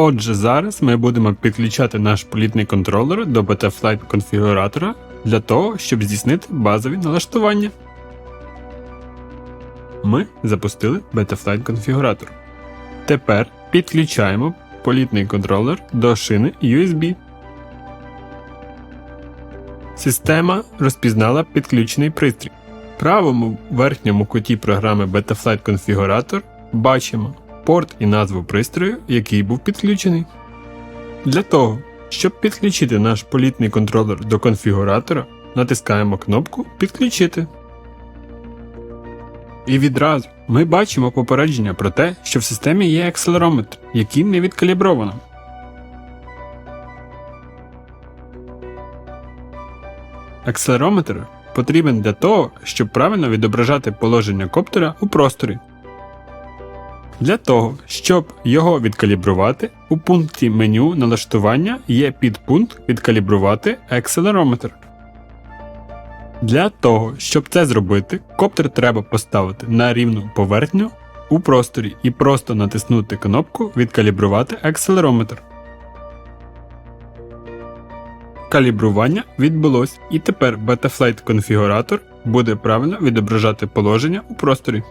Отже, зараз ми будемо підключати наш політний контролер до Betaflight конфігуратора для того, щоб здійснити базові налаштування. Ми запустили Betaflight конфігуратор. Тепер підключаємо політний контролер до шини USB. Система розпізнала підключений пристрій. В правому верхньому куті програми Betaflight конфігуратор бачимо порт і назву пристрою, який був підключений. Для того, щоб підключити наш політний контролер до конфігуратора, натискаємо кнопку Підключити. І відразу ми бачимо попередження про те, що в системі є акселерометр, який не відкалібровано. Акселерометр потрібен для того, щоб правильно відображати положення коптера у просторі. Для того, щоб його відкалібрувати, у пункті меню налаштування є підпункт Відкалібрувати акселерометр. Для того, щоб це зробити, коптер треба поставити на рівну поверхню у просторі і просто натиснути кнопку Відкалібрувати акселерометр. Калібрування відбулось, і тепер Betaflight конфігуратор буде правильно відображати положення у просторі.